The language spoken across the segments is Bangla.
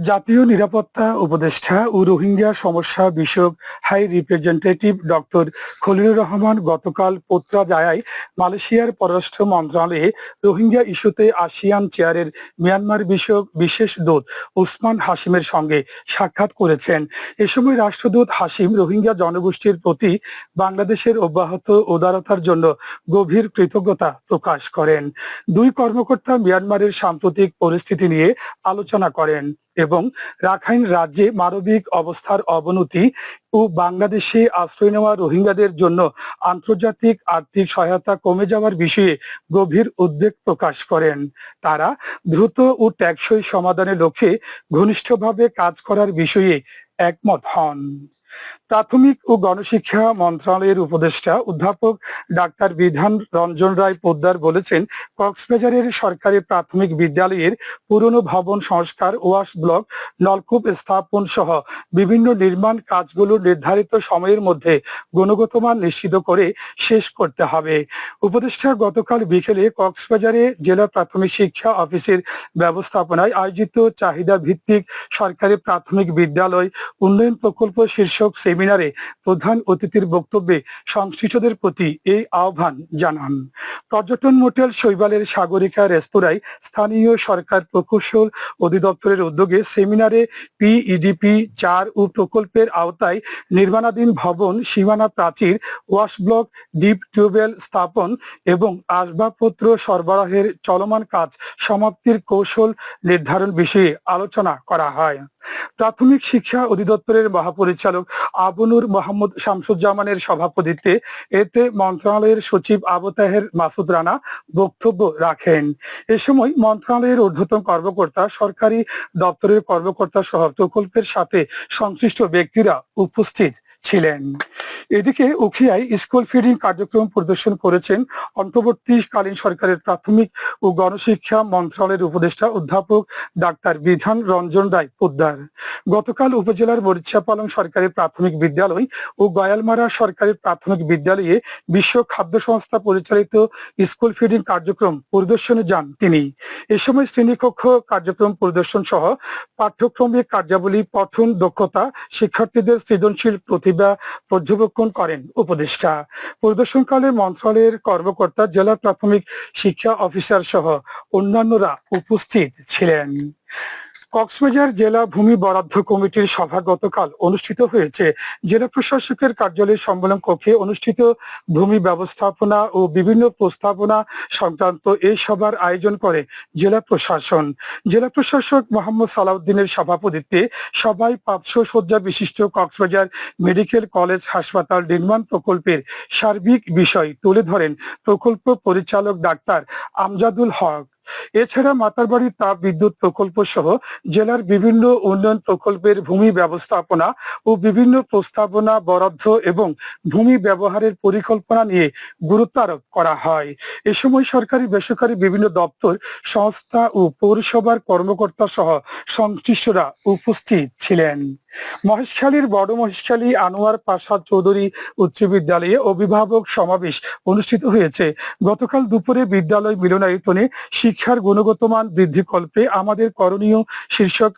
জাতীয় নিরাপত্তা উপদেষ্টা ও রোহিঙ্গা সমস্যা বিষয়ক high representative doctor Khalilur Rahman গতকাল পোত্রা জায়ায় মালয়েশিয়ার পররাষ্ট্র মন্ত্রণালয়ে রোহিঙ্গা ইস্যুতে আসিয়ান চেয়ারের মিয়ানমার বিষয়ক বিশেষ দূত উসমান হাসিমের সঙ্গে সাক্ষাৎ করেছেন। এ সময় রাষ্ট্রদূত হাসিম রোহিঙ্গা জনগোষ্ঠীর প্রতি বাংলাদেশের অব্যাহত উদারতার জন্য গভীর কৃতজ্ঞতা প্রকাশ করেন। দুই কর্মকর্তা মিয়ানমারের সাম্প্রতিক পরিস্থিতি নিয়ে আলোচনা করেন। এবং রাখাইন রাজ্যে মানবিক অবস্থার অবনতি ও বাংলাদেশে আশ্রয় নেওয়া রোহিঙ্গাদের জন্য আন্তর্জাতিক আর্থিক সহায়তা কমে যাওয়ার বিষয়ে গভীর উদ্বেগ প্রকাশ করেন। তারা দ্রুত ও টেকসই সমাধানের লক্ষ্যে ঘনিষ্ঠভাবে কাজ করার বিষয়ে একমত হন। প্রাথমিক ও গণশিক্ষা মন্ত্রণালয়ের উপদেষ্টা অধ্যাপক ডাক্তার বিধান রঞ্জন রায় পোদ্দার বলেছেন, কক্সবাজারের সরকারি প্রাথমিক বিদ্যালয়ের পুরনো ভবন সংস্কার ওয়াশ ব্লক, নলকূপ স্থাপন সহ বিভিন্ন নির্মাণ কাজগুলো নির্ধারিত সময়ের মধ্যে গুণগত মান নিশ্চিত করে শেষ করতে হবে। উপদেষ্টা গতকাল বিকেলে কক্সবাজারে জেলা প্রাথমিক শিক্ষা অফিসের ব্যবস্থাপনায় আয়োজিত চাহিদা ভিত্তিক সরকারি প্রাথমিক বিদ্যালয় উন্নয়ন প্রকল্প শীর্ষক সেমিনারে প্রধান অতিথির বক্তব্যে সংশ্লিষ্টদের প্রতি এই আহ্বান জানান। পর্যটন মোটেল শৈবালের সাগরিকা রেস্তোরাঁয় স্থানীয় সরকার প্রকৌশল অধিদপ্তরের উদ্যোগে সেমিনারে পিইডিপি চার ও প্রকল্পের আওতায় নির্মাণাধীন ভবন, সীমানা প্রাচীর, ওয়াশ ব্লক, ডিপ টিউবওয়েল স্থাপন এবং আসবাবপত্র সরবরাহের চলমান কাজ সমাপ্তির কৌশল নির্ধারণ বিষয়ে আলোচনা করা হয়। প্রাথমিক শিক্ষা অধিদপ্তরের মহাপরিচালক আবনুর মোহাম্মদ শামসুজ্জামানের সভাপতিত্বে এতে মন্ত্রণালয়ের সচিব আবু তাহের মাসুদ রানা বক্তব্য রাখেন। এ সময় মন্ত্রণালয়ের ঊর্ধ্বতন কর্মকর্তা, সরকারি দপ্তরের কর্মকর্তা সহ প্রকল্পের সাথে সংশ্লিষ্ট ব্যক্তিরা উপস্থিত ছিলেন। এদিকে উখিয়ায় স্কুল ফিডিং কার্যক্রম পরিদর্শন করেছেন অন্তর্বর্তীকালীন সরকারের প্রাথমিক ও গণশিক্ষা মন্ত্রণালয়ের উপদেষ্টা অধ্যাপক ডাক্তার বিধান রঞ্জন রায় পোদ্দার। গতকাল উপজেলার মরিচাপালং সরকারি প্রাথমিক বিদ্যালয় ও গয়ালমারা সরকারি প্রাথমিক বিদ্যালয়ে বিশ্ব খাদ্য সংস্থা পরিচালিত স্কুল ফিডিং কার্যক্রম পরিদর্শনে যান তিনি। এ সময় শ্রেণীকক্ষ কার্যক্রম পরিদর্শন সহ পাঠ্যক্রমিক কার্যাবলী, পঠন দক্ষতা, শিক্ষার্থীদের সৃজনশীল প্রতিভা পর্যবেক্ষণ করেন উপদেষ্টা। পরিদর্শনকালে মন্ত্রণালয়ের কর্মকর্তা, জেলা প্রাথমিক শিক্ষা অফিসার সহ অন্যান্যরা উপস্থিত ছিলেন। কক্সবাজার জেলা ভূমি বরাদ্দ কমিটির সভা গতকাল অনুষ্ঠিত হয়েছে। জেলা প্রশাসকের কার্যালয় সম্মেলন কক্ষে অনুষ্ঠিত ভূমি ব্যবস্থাপনা ও বিভিন্ন প্রস্তাবনা সংক্রান্ত এই সভার আয়োজন করে জেলা প্রশাসন। জেলা প্রশাসক মোহাম্মদ সালাউদ্দিনের সভাপতিত্বে সবাই পাঁচশো শয্যা বিশিষ্ট কক্সবাজার মেডিকেল কলেজ হাসপাতাল নির্মাণ প্রকল্পের সার্বিক বিষয় তুলে ধরেন প্রকল্প পরিচালক ডাক্তার আমজাদুল হক। এছাড়া মাতারবাড়ি তাপ বিদ্যুৎ প্রকল্প সহ জেলার বিভিন্ন উন্নয়ন প্রকল্পের ভূমি ব্যবস্থাপনা ও বিভিন্ন প্রস্তাবনা, বরাদ্দ এবং ভূমি ব্যবহারের পরিকল্পনা নিয়ে গুরুত্ব আরোপ করা হয়। এ সময় সরকারি, বেসরকারি বিভিন্ন দপ্তর, সংস্থা ও পৌরসভার কর্মকর্তা সহ সংশ্লিষ্টরা উপস্থিত ছিলেন। মহেশখালীর বড় মহেশখালী আনোয়ার পাশা চৌধুরী উচ্চ বিদ্যালয়ে অভিভাবক সমাবেশ অনুষ্ঠিত হয়েছে। গতকাল দুপুরে বিদ্যালয় মিলনায়তনে শিক্ষার গুণগত মান বৃদ্ধি কল্পে আমাদের করণীয় শীর্ষক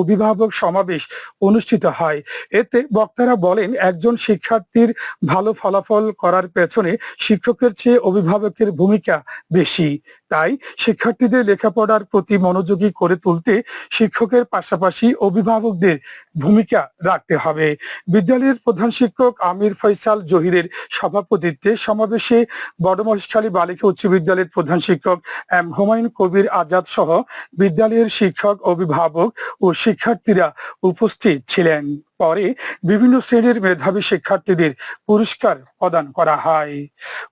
অভিভাবক সমাবেশ অনুষ্ঠিত হয়। এতে বক্তারা বলেন, একজন শিক্ষার্থীর ভালো ফলাফল করার পেছনে শিক্ষকের চেয়ে অভিভাবকের ভূমিকা বেশি। তাই শিক্ষার্থীদের লেখাপড়ার প্রতি মনোযোগী করে তুলতে শিক্ষকের পাশাপাশি অভিভাবকদের ভূমিকা রাখতে হবে। বিদ্যালয়ের প্রধান শিক্ষক আমির ফৈসাল জহিরের সভাপতিত্বে সমাবেশে বড়মহেশখালী বালিকা উচ্চ বিদ্যালয়ের প্রধান শিক্ষক এম হুমায়ুন কবির আজাদ সহ বিদ্যালয়ের শিক্ষক, অভিভাবক ও শিক্ষার্থীরা উপস্থিত ছিলেন। পরে বিভিন্ন শ্রেণির মেধাবী শিক্ষার্থীদের পুরস্কার প্রদান করা হয়।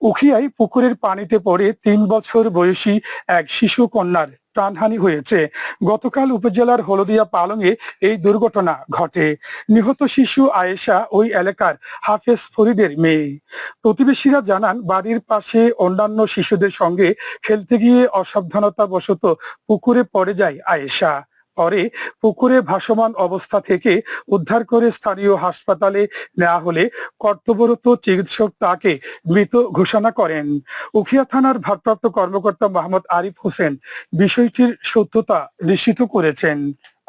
উখিয়ায় পুকুরের পানিতে পড়ে তিন বছর বয়সী এক শিশু কন্যার প্রাণহানি হয়েছে। গতকাল উপজেলার হলদিয়া পালংয়ে এই দুর্ঘটনা ঘটে। নিহত শিশু আয়েশা ওই এলাকার হাফেজ ফরিদের মেয়ে। প্রতিবেশীরা জানান, বাড়ির পাশে অন্যান্য শিশুদের সঙ্গে খেলতে গিয়ে অসাবধানতা বশত পুকুরে পড়ে যায় আয়েশা। পরে পুকুরে ভাসমান অবস্থা থেকে উদ্ধার করে স্থানীয় হাসপাতালে নেওয়া হলে কর্তব্যরত চিকিৎসক তাকে মৃত ঘোষণা করেন। উখিয়া থানার ভারপ্রাপ্ত কর্মকর্তা মোহাম্মদ আরিফ হোসেন বিষয়টির সত্যতা নিশ্চিত করেছেন।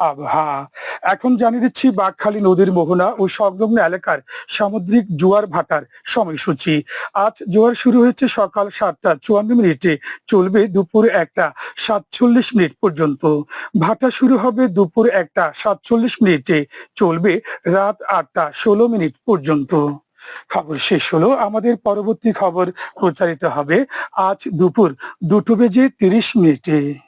আবহা এখন জানিয়ে দিচ্ছি বাঘখালী নদীর মোহনা ও সংলগ্ন এলাকার সামুদ্রিক জোয়ার ভাটার সময়সূচি। আজ জোয়ার শুরু হয়েছে সকাল সাতটা চুয়ান্ন মিনিটে, চলবে দুপুর একটা সাতচল্লিশ মিনিট পর্যন্ত। ভাটা শুরু হবে দুপুর একটা সাতচল্লিশ মিনিটে, চলবে রাত আটটা ষোলো মিনিট পর্যন্ত। খবর শেষ হলো, আমাদের পরবর্তী খবর প্রচারিত হবে আজ দুপুর দুটো বেজে তিরিশ মিনিটে।